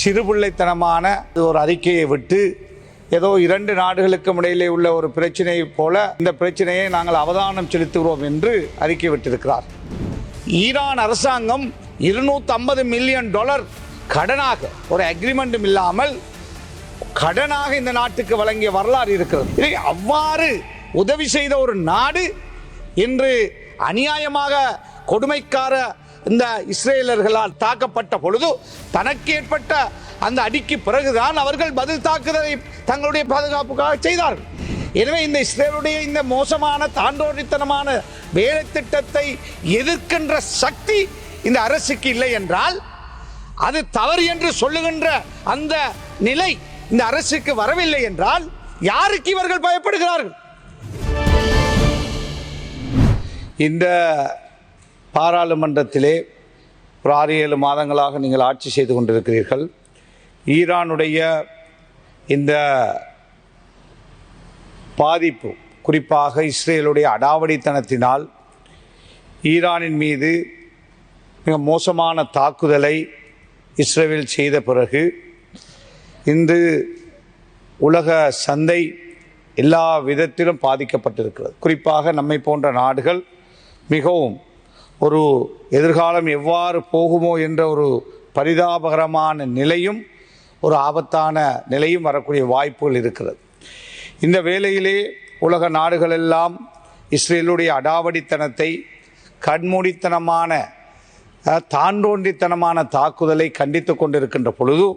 சிறுபிள்ளைத்தனமான ஒரு அறிக்கையை விட்டு ஏதோ இரண்டு நாடுகளுக்கும் இடையிலே உள்ள ஒரு பிரச்சனையை போல இந்த பிரச்சனையை நாங்கள் அவதானம் செலுத்துகிறோம் என்று அறிக்கை விட்டிருக்கிறார். ஈரான் அரசாங்கம் இருநூத்தி ஐம்பது மில்லியன் டாலர் கடனாக ஒரு அக்ரிமெண்ட்டும் இல்லாமல் கடனாக இந்த நாட்டுக்கு வழங்கிய வரலாறு இருக்கிறது. இதை அவ்வாறு உதவி செய்த ஒரு நாடு இன்று அநியாயமாக கொடுமைக்கார இந்த இஸ்ரேலர்களால் தாக்கப்பட்ட பொழுது தனக்கு ஏற்பட்ட அந்த அடிக்கு பிறகுதான் அவர்கள் பதில் தாக்குதலை தங்களுடைய பாதுகாப்புக்காக செய்தார்கள். எனவே இந்த இஸ்ரேலுடைய இந்த மோசமான தாண்டோடித்தனமான வேலை திட்டத்தை எதிர்க்கின்ற சக்தி இந்த அரசுக்கு இல்லை என்றால் அது தவறு என்று சொல்லுகின்ற அந்த நிலை இந்த அரசுக்கு வரவில்லை என்றால் யாருக்கு இவர்கள் பயப்படுகிறார்கள்? இந்த பாராளுமன்றத்திலே ஒரு ஆறு ஏழு மாதங்களாக நீங்கள் ஆட்சி செய்து கொண்டிருக்கிறீர்கள். ஈரானுடைய இந்த பாதிப்பு குறிப்பாக இஸ்ரேலுடைய அடாவடித்தனத்தினால் ஈரானின் மீது மிக மோசமான தாக்குதலை இஸ்ரேல் செய்த பிறகு இன்று உலக சந்தை எல்லா விதத்திலும் பாதிக்கப்பட்டிருக்கிறது. குறிப்பாக நம்மை போன்ற நாடுகள் மிகவும் ஒரு எதிர்காலம் எவ்வாறு போகுமோ என்ற ஒரு பரிதாபகரமான நிலையும் ஒரு ஆபத்தான நிலையும் வரக்கூடிய வாய்ப்புகள் இருக்கிறது. இந்த வேளையிலே உலக நாடுகளெல்லாம் இஸ்ரேலுடைய அடாவடித்தனத்தை கண்மூடித்தனமான தாண்டோன்றித்தனமான தாண்டோண்டித்தனமான தாக்குதலை கண்டித்து கொண்டிருக்கின்ற பொழுது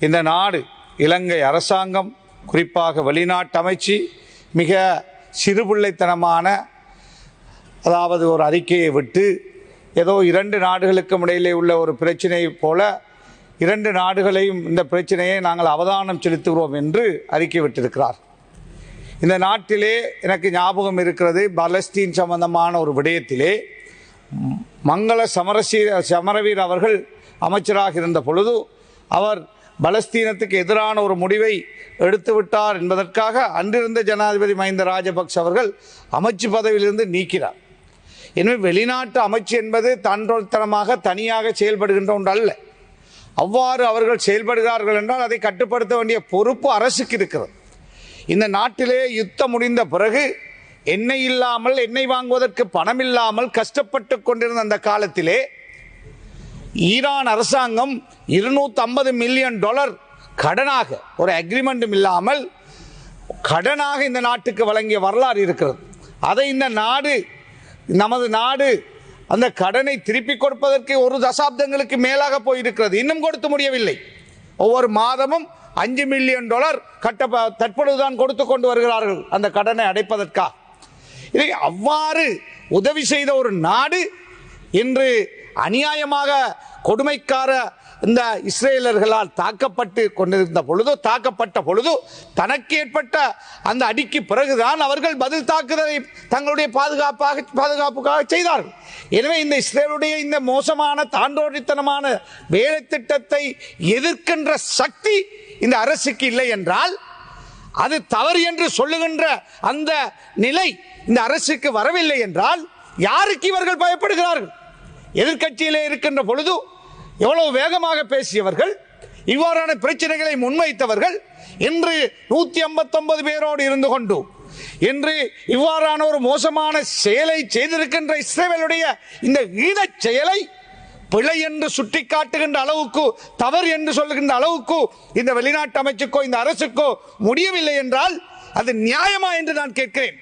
இந்த நாடு இலங்கை அரசாங்கம் குறிப்பாக வெளிநாட்டு அமைச்சு மிக சிறுபிள்ளைத்தனமான அதாவது ஒரு அறிக்கையை விட்டு ஏதோ இரண்டு நாடுகளுக்கும் இடையிலே உள்ள ஒரு பிரச்சனை போல இரண்டு நாடுகளையும் இந்த பிரச்சனையை நாங்கள் அவதானம் செலுத்துகிறோம் என்று அறிக்கை விட்டிருக்கிறார். இந்த நாட்டிலே எனக்கு ஞாபகம் இருக்கிறது பலஸ்தீன் சம்பந்தமான ஒரு விடயத்திலே மங்கள சமரசீர சமரவீர் அவர்கள் அமைச்சராக இருந்த பொழுது அவர் பலஸ்தீனத்துக்கு எதிரான ஒரு முடிவை எடுத்துவிட்டார் என்பதற்காக அன்றிருந்த ஜனாதிபதி மஹிந்த ராஜபக்ஷ அவர்கள் அமைச்சு பதவியிலிருந்து நீக்கிறார் எனவே வெளிநாட்டு அமைச்சு என்பது தன்றோத்தனமாக தனியாக செயல்படுகின்ற ஒன்று அல்ல அவ்வாறு அவர்கள் செயல்படுகிறார்கள் என்றால் அதை கட்டுப்படுத்த வேண்டிய பொறுப்பு அரசுக்கு இருக்கிறது. இந்த நாட்டிலே யுத்தம் முடிந்த பிறகு எண்ணெய் இல்லாமல் எண்ணெய் வாங்குவதற்கு பணம் இல்லாமல் கஷ்டப்பட்டு கொண்டிருந்த அந்த காலத்திலே ஈரான் அரசாங்கம் இருநூத்தி ஐம்பது மில்லியன் டாலர் கடனாக ஒரு அக்ரிமெண்ட்டும் இல்லாமல் கடனாக இந்த நாட்டுக்கு வழங்கிய வரலாறு இருக்கிறது. அதை இந்த நாடு நமது நாடு அந்த கடனை திருப்பி கொடுப்பதற்கு ஒரு தசாப்தங்களுக்கு மேலாக போயிருக்கிறது. இன்னும் கொடுத்து முடியவில்லை. ஒவ்வொரு மாதமும் அஞ்சு மில்லியன் டாலர் கட்ட தற்பொழுதுதான் கொடுத்து கொண்டு வருகிறார்கள் அந்த கடனை அடைப்பதற்காக இதை அவ்வாறு உதவி செய்த ஒரு நாடு இன்று அநியாயமாக கொடுமைக்கார இந்த இஸ்ரேலர்களால் தாக்கப்பட்டு கொண்டிருந்த பொழுது தாக்கப்பட்ட பொழுது தனக்கு ஏற்பட்ட அந்த அடிக்கு பிறகுதான் அவர்கள் பதில் தாக்குதலை தங்களுடைய பாதுகாப்பாக பாதுகாப்புக்காக செய்தார்கள். எனவே இந்த இஸ்ரேலுடைய இந்த மோசமான தாண்டோடித்தனமான வேலை திட்டத்தை எதிர்க்கின்ற சக்தி இந்த அரசுக்கு இல்லை என்றால் அது தவறு என்று சொல்லுகின்ற அந்த நிலை இந்த அரசுக்கு வரவில்லை என்றால் யாருக்கு இவர்கள் பயப்படுகிறார்கள்? எதிர்கட்சியிலே இருக்கின்ற பொழுது எவ்வளவு வேகமாக பேசியவர்கள் இவ்வாறான பிரச்சனைகளை முன்வைத்தவர்கள் இன்று நூத்தி ஐம்பத்தொன்பது பேரோடு இருந்து கொண்டு இன்று இவ்வாறான ஒரு மோசமான செயலை செய்திருக்கின்ற இஸ்ரேலுடைய இந்த ஈழச் செயலை பிழை என்று சுட்டி காட்டுகின்ற அளவுக்கு தவறு என்று சொல்லுகின்ற அளவுக்கு இந்த வெளிநாட்டு அமைச்சுக்கோ இந்த அரசுக்கோ முடியவில்லை என்றால் அது நியாயமா என்று நான் கேட்கிறேன்.